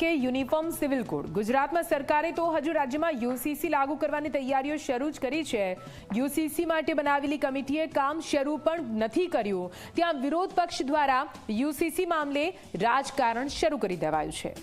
કે uniform civil code. ગુજરાતમાં સરકારે તો હજુ રાજ્યમાં યુસીસી લાગુ કરવાની તૈયારીઓ શરૂ જ કરી છે. યુસીસી માટે બનાવેલી કમિટીએ કામ શરૂ પણ નથી કર્યું. ત્યાં વિરોધ પક્ષ દ્વારા યુસીસી મામલે રાજકારણ શરૂ કરી દેવાયું છે.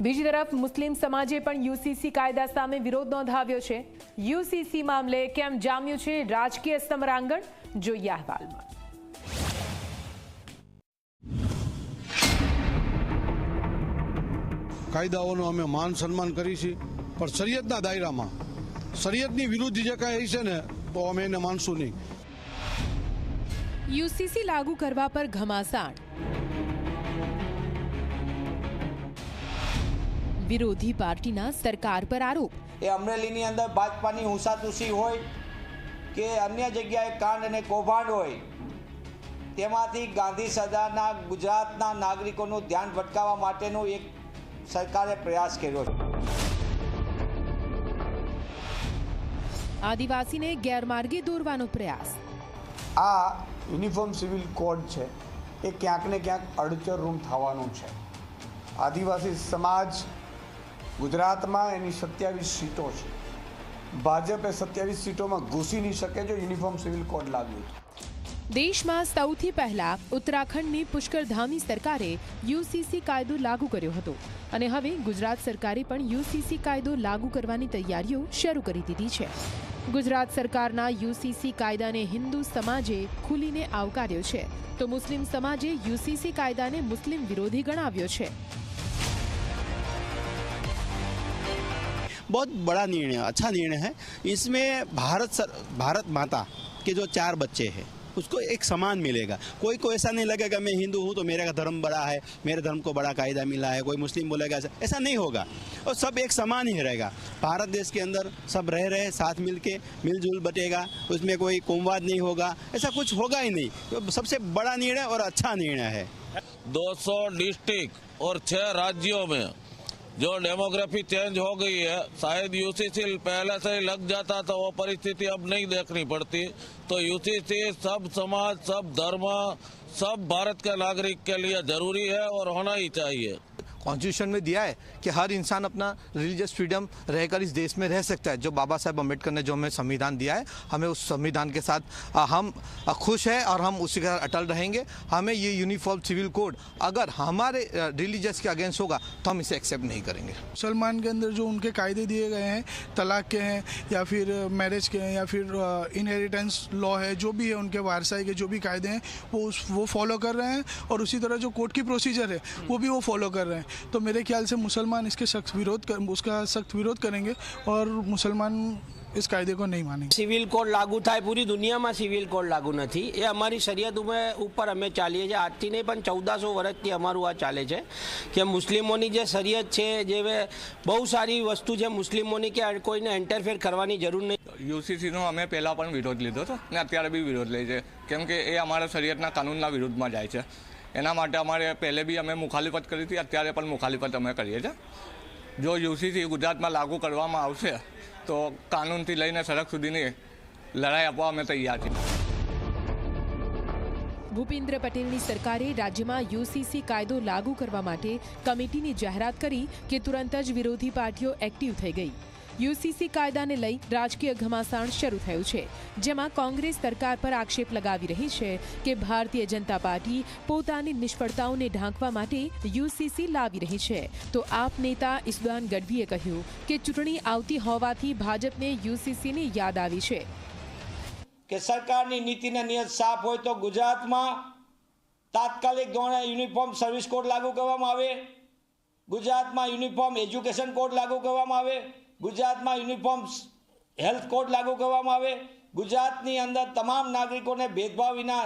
બીજી તરફ મુસ્લિમ સમાજે પણ યુસીસી કાયદા સામે વિરોધ નોંધાવ્યો છે. યુસીસી મામલે કેમ જામ્યું છે? રાજકીય સમરાંગણ, જોઈએ અહેવાલમાં. કાયદાઓનો અમે માન સન્માન કરી છીએ પણ શરીયતના દાયરામાં શરીયતની વિરુદ્ધ જે કાંઈ છે ને તો અમે એને માનશું નહીં. યુસીસી લાગુ કરવા પર ઘમાસાણ. વિરોધી પાર્ટીના સરકાર પર આરોપ. એ અમરેલીની અંદર ભાજપાની હુસાતુસી હોય કે અન્ય જગ્યાએ કાંડ અને કૌભાંડ હોય તેમાંથી ગાંધી સદાના ગુજરાતના નાગરિકોનું ધ્યાન ભટકાવવા માટેનું એક સરકારે પ્રયાસ કર્યો છે. આદિવાસીને ગેરમાર્ગે દોરવાનો પ્રયાસ. આ યુનિફોર્મ સિવિલ કોડ છે. એ ક્યાંક ને ક્યાંક અડચરરૂમ થવાનું છે. આદિવાસી સમાજ ગુજરાતમાં એની સત્યાવીસ સીટો છે. ભાજપે સત્યાવીસ સીટોમાં ઘૂસી નહીં શકે જો યુનિફોર્મ સિવિલ કોડ લાગ્યું છે દેશમાં સૌથી પહેલા ઉત્તરાખંડની પુષ્કરધામની સરકારે યુસીસી કાયદો લાગુ કર્યો હતો અને હવે ગુજરાત સરકારે પણ યુસીસી કાયદો લાગુ કરવાની તૈયારીઓ શરૂ કરી દીધી છે ગુજરાત સરકારના યુસીસી કાયદાને હિન્દુ સમાજે ખુલીને આવકાર્યો છે તો મુસ્લિમ સમાજે યુસીસી કાયદાને મુસ્લિમ વિરોધી ગણાવ્યો છે बहुत बड़ा निर्णय है अच्छा निर्णय है इसमें भारत सर, भारत माता के जो चार बच्चे हैं उसको एक समान मिलेगा। कोई को ऐसा नहीं लगेगा, मैं हिंदू हूँ तो मेरा धर्म बड़ा है, मेरे धर्म को बड़ा कायदा मिला है, कोई मुस्लिम बोलेगा ऐसा ऐसा नहीं होगा। और सब एक समान ही रहेगा। भारत देश के अंदर सब रह रहे साथ मिल के मिलजुल बटेगा, उसमें कोई कोमवाद नहीं होगा, ऐसा कुछ होगा ही नहीं। तो सबसे बड़ा निर्णय और अच्छा निर्णय है। 200 डिस्ट्रिक्ट और छह राज्यों में जो डेमोग्राफी चेंज हो गई है, शायद यूसीसी पहले से ही लग जाता तो वो परिस्थिति अब नहीं देखनी पड़ती। तो यूसीसी सब समाज, सब धर्म, सब भारत के नागरिक के लिए ज़रूरी है और होना ही चाहिए। कॉन्स्टिट्यूशन में दिया है कि हर इंसान अपना रिलीजियस फ्रीडम रहकर इस देश में रह सकता है। जो बाबा साहेब अंबेडकर ने जो हमें संविधान दिया है, हमें उस संविधान के साथ हम खुश हैं और हम उसी के साथ अटल रहेंगे। हमें ये यूनिफॉर्म सिविल कोड अगर हमारे रिलीजियस के अगेंस्ट होगा तो हम इसे एक्सेप्ट नहीं करेंगे। मुसलमान के अंदर जो उनके कायदे दिए गए हैं, तलाक के हैं, या फिर मैरिज के हैं, या फिर इनहेरिटेंस लॉ है, जो भी है उनके वारसाई के जो भी कायदे हैं, वो उस, वो फॉलो कर रहे हैं और उसी तरह जो कोर्ट की प्रोसीजर है, वो भी वो फॉलो कर रहे हैं। तो मेरे ख्याल से मुसलमान इसके सख्त विरोध कर उसका सख्त विरोध करेंगे और मुसलमान इस कायदे को नहीं मानेंगे સિવિલ કોડ લાગુ થાય પૂરી દુનિયામાં સિવિલ કોડ લાગુ નથી એ અમારી શરિયત ઉપર અમે ચાલીએ છીએ આજથી નહીં પણ ચૌદસો વર્ષથી અમારું આ ચાલે છે કે મુસ્લિમોની જે શરિયત છે જે બહુ સારી વસ્તુ છે મુસ્લિમોની કે કોઈને એન્ટરફેર કરવાની જરૂર નહીં યુસીસીનો અમે પહેલાં પણ વિરોધ લીધો હતો ને અત્યારે બી વિરોધ લે છે કેમ કે એ અમારા શરીયતના કાનૂનના વિરુદ્ધમાં જાય છે એના માટે અમારે પહેલે બી અમે મુખાલિફત કરી હતી, અત્યારે પણ મુખાલિફત અમે કરીએ છીએ. જો યુસીસી ગુજરાતમાં લાગુ કરવામાં આવશે, તો કાનૂનથી લઈને સડક સુધીની લડાઈ આપવા અમે તૈયાર છીએ. ભૂપેન્દ્ર પટેલની સરકારે રાજ્યમાં યુસીસી કાયદો લાગુ કરવા માટે કમિટીની જાહેરાત કરી કે તુરંત જ વિરોધી પાર્ટીઓ એક્ટિવ થઈ ગઈ. યુસીસી કાયદાને લઈ રાજકીય ઘમાસાણ શરૂ થયું છે, જેમાં કોંગ્રેસ સરકાર પર આક્ષેપ લગાવી રહી છે કે ભારતીય જનતા પાર્ટી પોતાની નિષ્ફળતાઓને ઢાંકવા માટે યુસીસી લાવી રહી છે. તો આપ નેતા ઈસુદાન ગઢવીએ કહ્યું કે ચૂંટણી આવતી હોવાથી ભાજપને યુસીસીની યાદ આવી છે. કે સરકારની નીતિને નિયત સાફ હોય તો ગુજરાતમાં તાત્કાલિક ધોરણે યુનિફોર્મ સર્વિસ કોડ લાગુ કરવામાં આવે. ગુજરાતમાં યુનિફોર્મ એજ્યુકેશન કોડ લાગુ કરવામાં આવે. ગુજરાતમાં યુનિફોર્મ હેલ્થ કોડ લાગુ કરવામાં આવે. ગુજરાતની અંદર તમામ નાગરિકોને ભેદભાવ વિના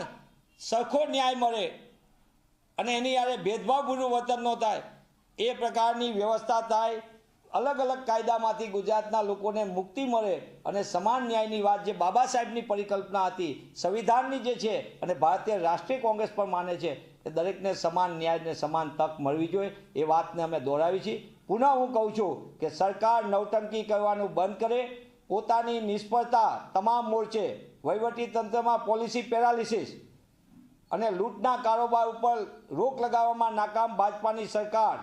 સરખો ન્યાય મળે અને એની યારે ભેદભાવપૂર્ણ વર્તન ન થાય, એ પ્રકારની વ્યવસ્થા થાય. અલગ અલગ કાયદામાંથી ગુજરાતના લોકોને મુક્તિ મળે અને સમાન ન્યાયની વાત જે બાબા સાહેબની પરિકલ્પના હતી, સંવિધાનની જે છે અને ભારતીય રાષ્ટ્રીય કોંગ્રેસ પણ માને છે કે દરેકને સમાન ન્યાય ને સમાન તક મળવી જોઈએ, એ વાતને અમે દોહરાવી છીએ. પુનઃ હું કહું છું કે સરકાર નવટંકી કરવાનું બંધ કરે, પોતાની નિષ્ફળતા તમામ મોરચે વહીવટી તંત્રમાં પોલિસી પેરાલિસિસ અને લૂંટના કારોબાર ઉપર રોક લગાવવામાં નાકામ ભાજપાની સરકાર.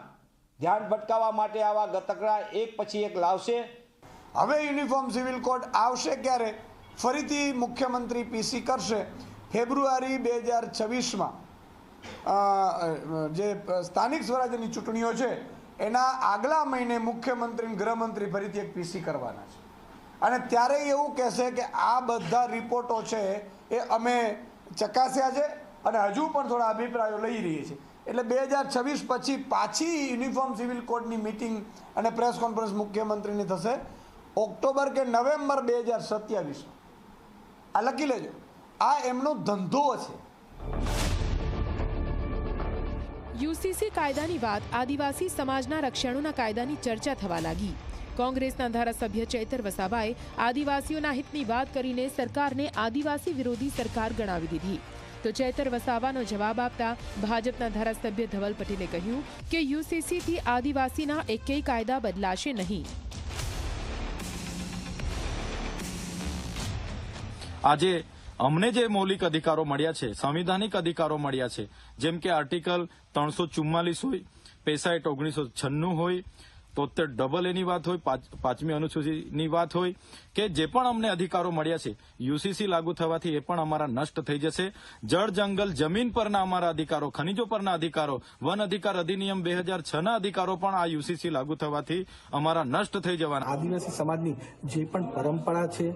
ધ્યાન ભટકાવવા માટે આવા ગતકડા એક પછી એક લાવશે. હવે યુનિફોર્મ સિવિલ કોડ આવશે ક્યારે? ફરીથી મુખ્યમંત્રી પીસી કરશે. ફેબ્રુઆરી બે હજાર છવ્વીસમાં જે સ્થાનિક સ્વરાજ્યની ચૂંટણીઓ છે એના આગલા મહિને મુખ્યમંત્રી ગૃહમંત્રી ફરીથી એક પીસી કરવાના છે. અને ત્યારે એવું કહેશે કે આ બધા રિપોર્ટો છે એ અમે ચકાસ્યા છે અને હજુ પણ થોડા અભિપ્રાયો લઈ રહીએ છીએ. એટલે બે હજાર છવ્વીસ પછી પાછી યુનિફોર્મ સિવિલ કોડની મિટિંગ અને પ્રેસ કોન્ફરન્સ મુખ્યમંત્રીની થશે. ઓક્ટોબર કે નવેમ્બર બે હજાર સત્યાવીસમાં. આ લખી લેજો. આ એમનો ધંધો છે. યુસીસી કાયદાની વાત આદિવાસી સમાજના રક્ષણોના કાયદાની ચર્ચા થવા લાગી. કોંગ્રેસના ધારાસભ્ય ચૈતર વસાવાએ આદિવાસીઓના હિતની વાત કરીને સરકારને આદિવાસી વિરોધી સરકાર ગણાવી દીધી. તો ચૈતર વસાવાનો જવાબ આપતા ભાજપના ધારાસભ્ય ધવલ પટેલે કહ્યું કે યુસીસીથી આદિવાસીના એકેય કાયદા બદલાશે નહીં. આજે અમને જે મૌલિક અધિકારો મળ્યા છે, સંવિધાનિક અધિકારો મળ્યા છે, જેમ કે આર્ટિકલ ત્રણસો ચુમ્માલીસ હોય પેસાઇટ ઓગણીસો છન્નું હોય તોતેર ડબલ એની વાત હોય પાંચમી અનુસૂચિની વાત હોય, કે જે પણ અમને અધિકારો મળ્યા છે, યુસીસી લાગુ થવાથી એ પણ અમારા નષ્ટ થઈ જશે. જળ, જંગલ, જમીન પરના અમારા અધિકારો, ખનીજો પરના અધિકારો, વન અધિકાર અધિનિયમ બે હજાર છના અધિકારો પણ આ યુસીસી લાગુ થવાથી અમારા નષ્ટ થઈ જવાના. આદિવાસી સમાજની જે પણ પરંપરા છે,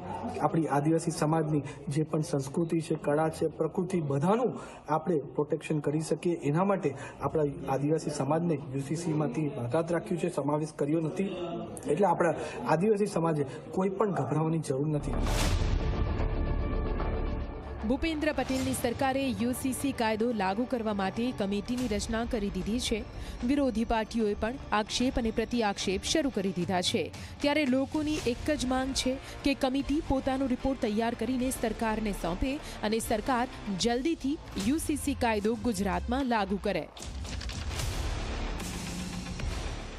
આપણી આદિવાસી સમાજની જે પણ સંસ્કૃતિ છે, કળા છે, પ્રકૃતિ બધાનું આપણે પ્રોટેક્શન કરી શકીએ. એના માટે આપણા આદિવાસી સમાજને યુસીસીમાંથી બાકાત રાખ્યું છે, સમાવેશ કર્યો નથી. એટલે આપણા આદિવાસી સમાજે કોઈ પણ ગભરાવાની જરૂર નથી. ભૂપેન્દ્ર પટેલની સરકારે યુસીસી કાયદો લાગુ કરવા માટે કમિટીની રચના કરી દીધી છે. વિરોધી પાર્ટીઓએ પણ આક્ષેપ અને પ્રતિ આક્ષેપ શરૂ કરી દીધા છે. ત્યારે લોકોની એક જ માંગ છે કે કમિટી પોતાનો રિપોર્ટ તૈયાર કરીને સરકારને સોંપે અને સરકાર જલ્દીથી યુસીસી કાયદો ગુજરાતમાં લાગુ કરે.